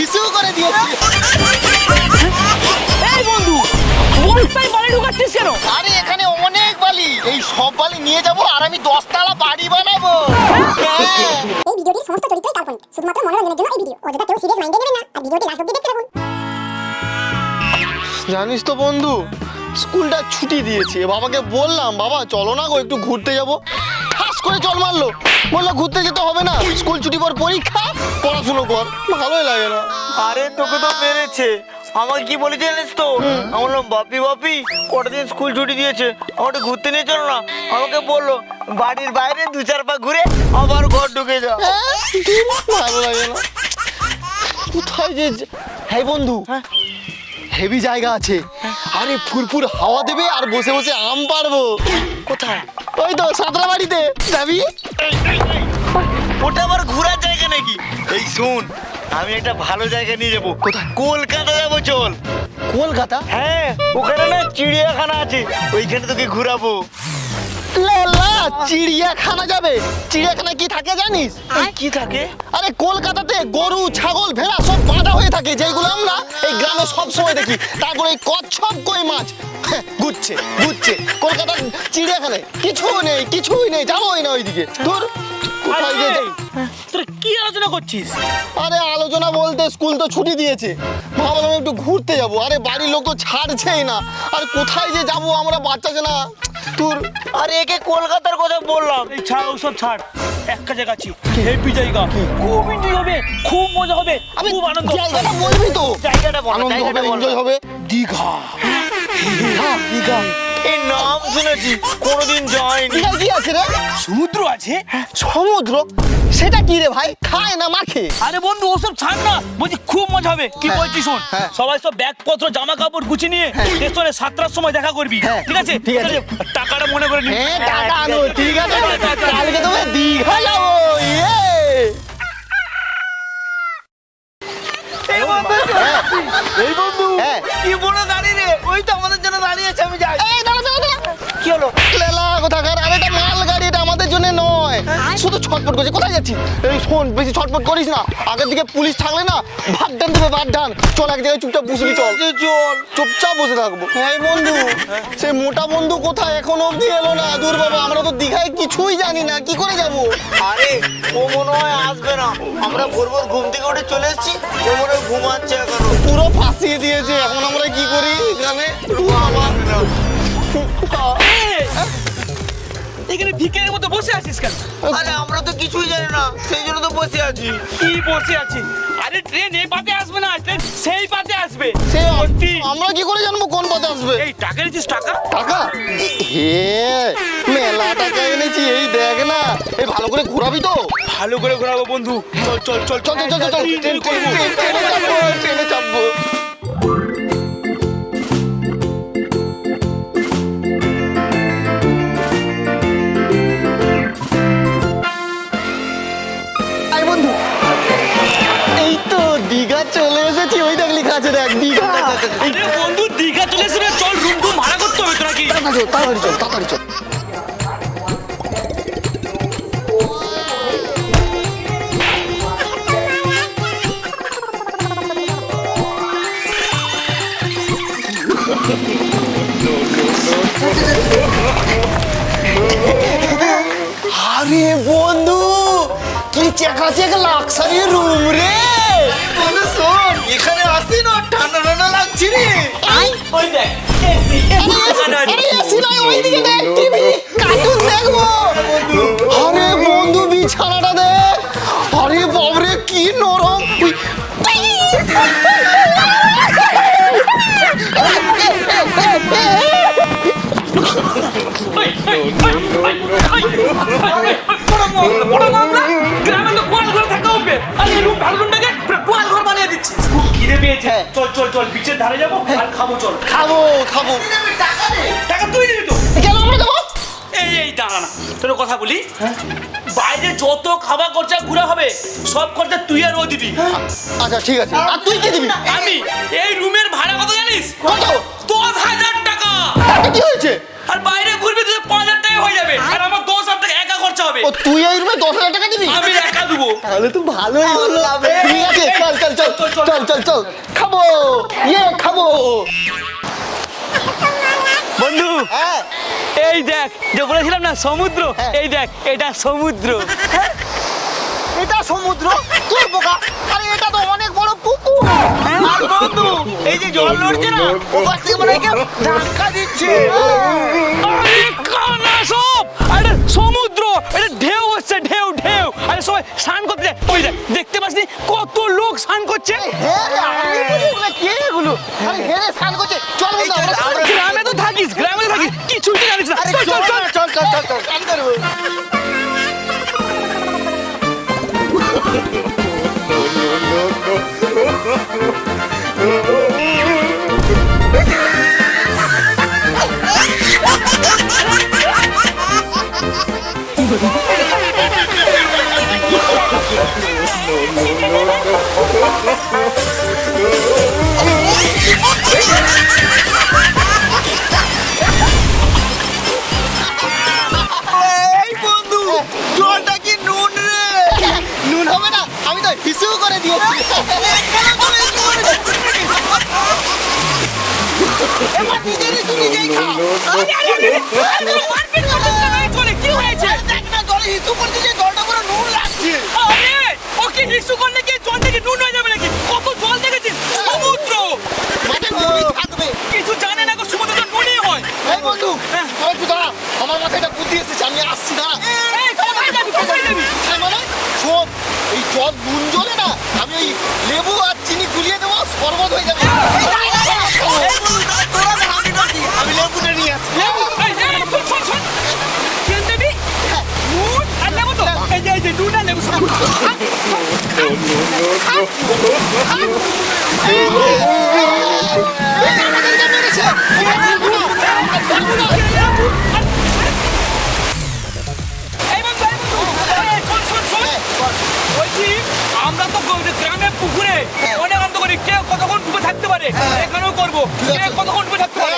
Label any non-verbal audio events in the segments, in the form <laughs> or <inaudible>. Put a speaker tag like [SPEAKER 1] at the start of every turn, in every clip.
[SPEAKER 1] হিসু করে দিয়েছি।
[SPEAKER 2] এই বন্ধু বস্তায় বালি ঢুকাচ্ছিস কেন?
[SPEAKER 1] আরে এখানে অনেক বালি। এই সব বালি নিয়ে যাব আর আমি দশতলা বাড়ি বানাবো।
[SPEAKER 3] এই ভিডিওটির সমস্ত কাল্পনিক শুধুমাত্র মনোরঞ্জনের জন্য এই ভিডিও অযথা কেউ সিরিয়াস মাইন্ডে নেবেন না আর ভিডিওটি লাস্ট অব্দি দেখতে থাকুন।
[SPEAKER 1] জানিস তো বন্ধু স্কুলটা ছুটি দিয়েছে। বাবাকে বললাম বাবা চলো না গো একটু ঘুরতে যাব। হাস করে চল মারলো। বলল ঘুরতে যেতে হবে না। স্কুল ছুটি পর পরীক্ষা পড়াশুনো কর। ভালোই লাগে না।
[SPEAKER 4] আরে তোকে তো মেরেছে। আমাকে কি বলেছে জানিস তো? আমি বললাম বাপি বাপি। কটা দিন স্কুল ছুটি দিয়েছে। আমাকে ঘুরতে নিয়ে চলো না। আমাকে বলল বাড়ির বাইরে দু চার পা ঘুরে আবার ঘর ঢুকে যা
[SPEAKER 1] ভালো লাগে না। কোথায় যে যা- হ্যাঁ বন্ধু হেভি জায়গা আছে। আরে ফুরফুর হাওয়া দেবে আর বসে বসে আম পারব
[SPEAKER 4] কোথায়?
[SPEAKER 1] ওই তো সাঁতরা বাড়িতে। যাবি?
[SPEAKER 4] ওটা আবার ঘোরার জায়গা নাকি? এই শুন আমি একটা ভালো জায়গা নিয়ে যাব।
[SPEAKER 1] কোথায়?
[SPEAKER 4] কলকাতা যাব চল।
[SPEAKER 1] কলকাতা?
[SPEAKER 4] হ্যাঁ ওখানে না চিড়িয়াখানা আছে ওইখানে তোকে ঘুরাবো।
[SPEAKER 1] লেলা চিড়িয়াখানা যাবে? চিড়িয়াখানা কি থাকে জানিস?
[SPEAKER 4] কি থাকে?
[SPEAKER 1] আরে কলকাতাতে গরু ছাগল ভেড়া সব বাঁধা হয়ে থাকে যেগুলো আমরা এই গ্রামে সব সময় দেখি। তারপরে এই কচ্ছপ কই মাছ? হ্যাঁ, ঘুরছে ঘুরছে কলকাতার চিড়িয়াখানায় কিছু নেই কিছুই নেই যাবোই না ওইদিকে। তোর কোথায়?
[SPEAKER 2] তোরা কি আলোচনা করছিস?
[SPEAKER 1] আরে আলোচনা বলতে স্কুল তো ছুটি দিয়েছে। ভাবলাম একটু ঘুরতে যাব। আরে বাড়ির লোক তো ছাড়ছেই না। আর কোথায় যে যাব আমরা বাচ্চা তোর
[SPEAKER 4] আরে একে কলকাতার কথা বললাম।
[SPEAKER 2] এই ছাড় ওসব ছাড়। জায়গা আছে। হেপি জায়গা। খুব এনজয় হবে খুব মজা হবে
[SPEAKER 1] আমি
[SPEAKER 2] খুব আনন্দ
[SPEAKER 1] জায়গাটা বলবি তো।
[SPEAKER 4] জায়গাটা বল
[SPEAKER 1] আনন্দ হবে এনজয় হবে।
[SPEAKER 2] দীঘা।
[SPEAKER 1] দীঘা? দীঘা?
[SPEAKER 4] এই নাম শুনেছি কোনোদিন যাইনি।
[SPEAKER 1] কি আছে রে?
[SPEAKER 2] সমুদ্র আছে?
[SPEAKER 1] সমুদ্র? সেটা কি রে ভাই? খায় না মাখে।
[SPEAKER 2] আরে বন্ধু ওসব ছাড় না। বলছি খুব মজা হবে। কি
[SPEAKER 1] হ্যাঁ,
[SPEAKER 2] বলছিস শোন?
[SPEAKER 1] হ্যাঁ।
[SPEAKER 2] সবাই সব ব্যাগপত্র জামা কাপড় গুছিয়ে নিয়ে স্টেশনে সাতটার সময় দেখা করবি।
[SPEAKER 1] হ্যাঁ,
[SPEAKER 2] ঠিক আছে?
[SPEAKER 1] ঠিক আছে।
[SPEAKER 2] টাকাটা মনে করে নিস
[SPEAKER 1] হ্যাঁ টাকা
[SPEAKER 2] হ্যাঁ,
[SPEAKER 1] আনো ঠিক আছে। কালকে তুমি দীঘা যাব ইয়ে।
[SPEAKER 4] এই বন্ধু
[SPEAKER 1] এই বন্ধু হ্যাঁ।
[SPEAKER 4] কি বড় গাড়ি রে? ওই তো আমাদের জন্য দাঁড়িয়ে আছে আমি যাই।
[SPEAKER 1] এই দাঁড়া দাঁড়া দাঁড়া।
[SPEAKER 4] কি হলো?
[SPEAKER 1] লেলা কোথাকার? আরে এটা মাল গাড়ি এটা আমাদের জন্য নয়। <laughs> শুধু ছটপট করছে কোথায় যাচ্ছিস? এই শোন বেশি ছটপট করিস না। আগের দিকে পুলিশ থাকলে না ভাত ডান দেবে ভাত ডান চল এক জায়গায় চুপচাপ বসবি চল। চল। চুপচাপ বসে থাকব। হ্যাঁ বন্ধু। সেই মোটা বন্ধু কোথায় এখন অবধি এলো না? দূর বাবা আমরা তো দীঘায় কিছুই জানি না। কি করে যাব?
[SPEAKER 4] আরে ও মনে হয় আসবে না। আমরা ভোর ভোর ঘুম থেকে উঠে চলে এসেছি। ও মনে হয় ঘুমাচ্ছে এখনও।
[SPEAKER 1] পুরো ফাঁসিয়ে দিয়েছে। এখন আমরা কি করি গ্রামে বাবা।
[SPEAKER 2] এখানে ভিকের মতো বসে আছিস কেন
[SPEAKER 4] আরে আমরা তো কিছুই জানি না সেই জন্য তো বসে আছি
[SPEAKER 2] কি বসে আছিস আরে ট্রেন এই পাতে আসবে না ট্রেন সেই পাতে আসবে
[SPEAKER 1] সে আমরা কি করে জানব কোন পথে আসবে
[SPEAKER 2] এই টাকা নিচ্ছিস টাকা
[SPEAKER 1] টাকা হে মেলা টাকা এনেছি এই দেখ না এই ভালো করে ঘোরাবি তো
[SPEAKER 2] ভালো করে ঘোরাবো বন্ধু চল চল চল
[SPEAKER 1] চল চল চল চল ট্রেন চাপবো ট্রেনে চাপবো চলে এসেছি ওই দেখ লেখা আছে দেখ দীঘা।
[SPEAKER 2] বন্ধু দীঘা চলে এসেছে চল রুম টুম ভাড়া করতে হবে তো নাকি
[SPEAKER 1] তাড়াতাড়ি চল তাড়াতাড়ি চল আরে বন্ধু কি চেকাচেক লাক্সারি রুম রে?
[SPEAKER 4] বন্ধু শোন এখানে আসি না ঠান্ডা ঠান্ডা লাগছে রে
[SPEAKER 1] আই
[SPEAKER 2] ওই দেখ
[SPEAKER 1] আরে এসি নয় ওইদিকে দেখ টিভি কার্টুন দেখব আরে বন্ধু বিছানাটা দেখ আরে বাবরে কি নরম
[SPEAKER 2] গ্রামে তো কোয়াল ঘর থাকা হবে আর এই রুম ভালো রুমটাকে পেয়েছে। চল চল চল বিচের ধারে যাব আর খাব চল।
[SPEAKER 1] খাব খাব।
[SPEAKER 2] টাকা তুই দিবি তো?
[SPEAKER 1] কেন আমরা দেবো।
[SPEAKER 2] এই এই দাঁড়া
[SPEAKER 5] না তোর কথা বলি? বাইরে যত খাবার খরচা ঘুরা হবে সব খরচা তুই আর ও দিবি।
[SPEAKER 1] আচ্ছা ঠিক আছে। আর তুই কি দিবি?
[SPEAKER 5] আমি? এই রুমের ভাড়া কত জানিস?
[SPEAKER 1] কত?
[SPEAKER 5] দশ হাজার টাকা।
[SPEAKER 1] কি হয়েছে?
[SPEAKER 5] আর বাইরে ঘুরবি তুই পাঁচ হাজার টাকা হয়ে যাবে। আর আমার দশ হাজার টাকা একা খরচা হবে।
[SPEAKER 1] ও তুই এই রুমে দশ হাজার টাকা দিবি?
[SPEAKER 5] আমি একা দেবো।
[SPEAKER 1] তাহলে তো ভালোই হলো। ঠিক আছে চল চল চল চল চল চল। খাব। ইয়ে খাব।
[SPEAKER 2] বন্ধু
[SPEAKER 1] হ্যাঁ।
[SPEAKER 2] এই দেখ যে বলেছিলাম না সমুদ্র?
[SPEAKER 1] হ্যাঁ।
[SPEAKER 2] এই দেখ এটা সমুদ্র।
[SPEAKER 1] এটা সমুদ্র? তোর বোকা। আরে এটা তো অনেক বড় পুকুর।
[SPEAKER 4] আর বন্ধু এই যে জল নড়ছে না ও পাশ থেকে মনে হয় ধাক্কা দিচ্ছে।
[SPEAKER 2] আরে কানা সব! আরে সমুদ্র এটা ঢেউ হচ্ছে ঢেউ ঢেউ। আরে সবাই স্নান করতে যায়। ওই দেখ দেখতে পাসনি কত লোক স্নান করছে।
[SPEAKER 1] চল।
[SPEAKER 2] গ্রামে তো থাকিস গ্রামে তো থাকিস। কিছুই তো জানিস না।
[SPEAKER 1] আরে
[SPEAKER 2] চল চল চল
[SPEAKER 1] চল। চল চল চল স্নান করব।
[SPEAKER 4] এই
[SPEAKER 2] নিঃসু করলে কি জল থেকে নুন হয়ে যাবে নাকি কত জল দেখেছিস সমুদ্র
[SPEAKER 1] মাঠে তুমি থাকবে
[SPEAKER 2] কিছু জানে না গো সমুদ্র তো নুনই হয়
[SPEAKER 1] এই বন্ধু আমার একটু দাঁড়া আমার মাথায় একটা বুদ্ধি এসেছে আমি আসছি দাঁড়া হ্যাঁ মানে শোন এই জল নুন জলে না আমি ওই লেবু আর চিনি গুলিয়ে দেবো শরবত হয়ে যাবে আমি লেবুটা নিয়ে আসছি
[SPEAKER 2] লেবু এই এই শোন শোন আমরা তো গ- গ্রামের পুকুরে অনেক আনন্দ করি কে কতক্ষণ ডুবে থাকতে পারে? এখানেও করব। কে কতক্ষণ ডুবে থাকতে পারে?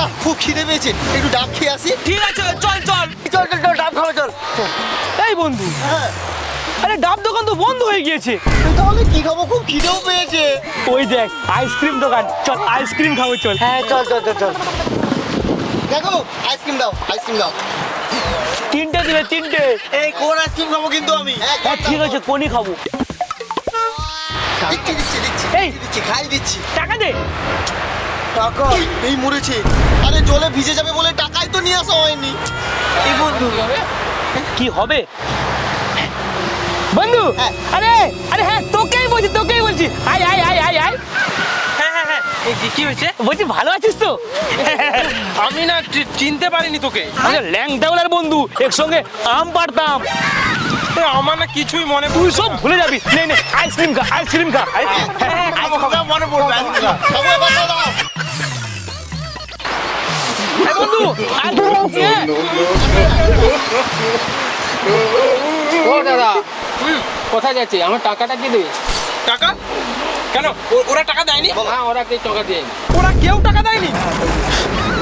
[SPEAKER 1] না খুব খিদে পেয়েছে। একটু ডাব খেয়ে আসি।
[SPEAKER 2] ঠিক আছে চল চল।
[SPEAKER 1] চল চল চল ডাব খাওয়া চল।
[SPEAKER 2] এই বন্ধু
[SPEAKER 1] হ্যাঁ।
[SPEAKER 2] আরে ডাব দোকান তো বন্ধ হয়ে গিয়েছে।
[SPEAKER 1] তাহলে কি খাব? খুব খিদেও পেয়েছে।
[SPEAKER 2] ওই দেখ আইসক্রিম দোকান। চল আইসক্রিম খাব চল।
[SPEAKER 1] হ্যাঁ চল চল চল চল। দেখো আইসক্রিম দাও আইসক্রিম দাও।
[SPEAKER 2] তিনটে দিলে তিনটে।
[SPEAKER 4] এই কোন আইসক্রিম খাব কিন্তু আমি?
[SPEAKER 2] হ্যাঁ ঠিক আছে কোনি খাব?
[SPEAKER 1] দিচ্ছি দিচ্ছি দিচ্ছি।
[SPEAKER 2] এই।
[SPEAKER 1] দিচ্ছি খাই দিচ্ছি।
[SPEAKER 2] টাকা দে।
[SPEAKER 1] টাকা এই মরেছে। আরে জলে ভিজে যাবে বলে টাকাই তো নিয়ে আসা হয়নি।
[SPEAKER 4] এই বন্ধু?
[SPEAKER 2] কি হবে? বন্ধু!
[SPEAKER 1] হ্যাঁ।
[SPEAKER 2] আরে আরে হ্যাঁ তোকেই বলছি তোকেই বলছি। আয় আয় আয় আয় আয়।
[SPEAKER 5] হ্যাঁ হ্যাঁ হ্যাঁ। কি- কি হয়েছে?
[SPEAKER 2] বলছি ভালো আছিস তো?
[SPEAKER 5] আমি না চিনতে পারিনি তোকে।
[SPEAKER 2] ল্যাংটাওয়ালার বন্ধু একসঙ্গে আম পারতাম
[SPEAKER 5] এ, আমার না কিছুই মনে
[SPEAKER 2] তুই সব ভুলে যাবি। নে নে আইসক্রিম খা আইসক্রিম খা।
[SPEAKER 4] মনে পড়বে
[SPEAKER 2] বন্ধু আর
[SPEAKER 6] ও দাদা কোথায় যাচ্ছে? আমার টাকাটা কি
[SPEAKER 2] টাকা? কেন? ও- ওরা টাকা দেয়নি?
[SPEAKER 6] হ্যাঁ ওরা কে টাকা দিয়ে
[SPEAKER 5] ওরা কেউ টাকা দেয়নি?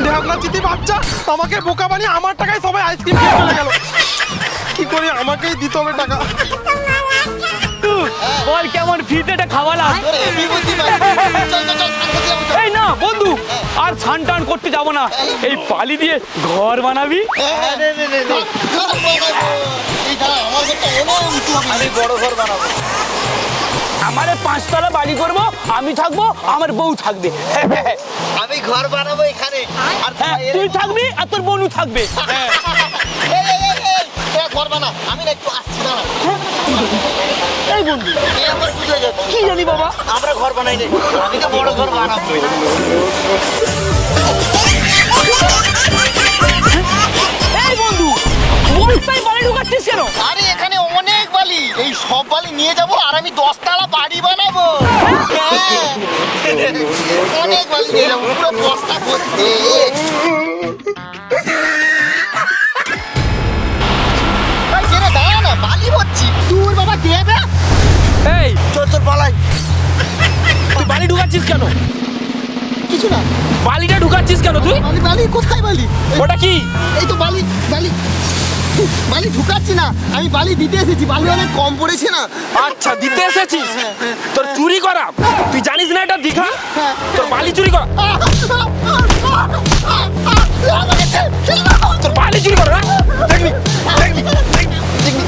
[SPEAKER 5] ঢ্যাবলা চিতি বাচ্চা আমাকে বোকা বানিয়ে আমার টাকায় সবাই আইসক্রিম খেয়ে চলে গেল। কি করি আমাকেই দিতে হবে টাকা।
[SPEAKER 2] বল কেমন ফ্রিতে এটা খাওয়ালাম ছান টান করতে যাব না। এই পালি দিয়ে ঘর বানাবি।
[SPEAKER 1] হ্যাঁ, আমার।
[SPEAKER 4] আমি বড় ঘর বানাবো।
[SPEAKER 2] পাঁচতলা বাড়ি করব আমি থাকব আমার বউ থাকবে।
[SPEAKER 4] আমি ঘর বানাবো এখানে। আর
[SPEAKER 2] হ্যাঁ তুই থাকবি আর তোর বোনু থাকবে।
[SPEAKER 1] ঘর বানা। আমি না একটু আসছি।
[SPEAKER 2] এই বন্ধু
[SPEAKER 1] যাচ্ছে।
[SPEAKER 2] কি জানি বাবা।
[SPEAKER 4] আমরা ঘর বানাই নি। আমি তো বড় ঘর বানাবো।
[SPEAKER 2] এই বন্ধু বস্তায় বাড়ি ঢুকাচ্ছিস কেন
[SPEAKER 1] আরে এখানে অনেক বালি এই সব বালি নিয়ে যাব আর আমি দশতলা বাড়ি বানাবো হ্যাঁ। অনেক বালি নিয়ে যাব পুরো বস্তা ভর্তি বালি ভরছি। দূর বাবা, দেবে?
[SPEAKER 2] এই
[SPEAKER 4] চল চল পালাই
[SPEAKER 2] তুই বাড়ি ঢুকাচ্ছিস কেন
[SPEAKER 1] কিছু না।
[SPEAKER 2] বালিটা ঢুকাচ্ছিস কেন তুই?
[SPEAKER 1] বালি বালি কোথায় বালি?
[SPEAKER 2] ওটা কি?
[SPEAKER 1] এই তো বালি বালি। বালি ঢুকাচ্ছি না। আমি বালি দিতে এসেছি বালি অনেক কম পড়েছে না।
[SPEAKER 2] আচ্ছা দিতে এসেছিস? তোর চুরি করা? তুই জানিস না এটা দীঘা?
[SPEAKER 1] হ্যাঁ।
[SPEAKER 2] তোর বালি চুরি করা। তোর বালি চুরি করা
[SPEAKER 1] দেখবি দেখবি দেখবি দেখবি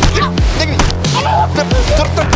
[SPEAKER 1] দেখবি। তোর তোর।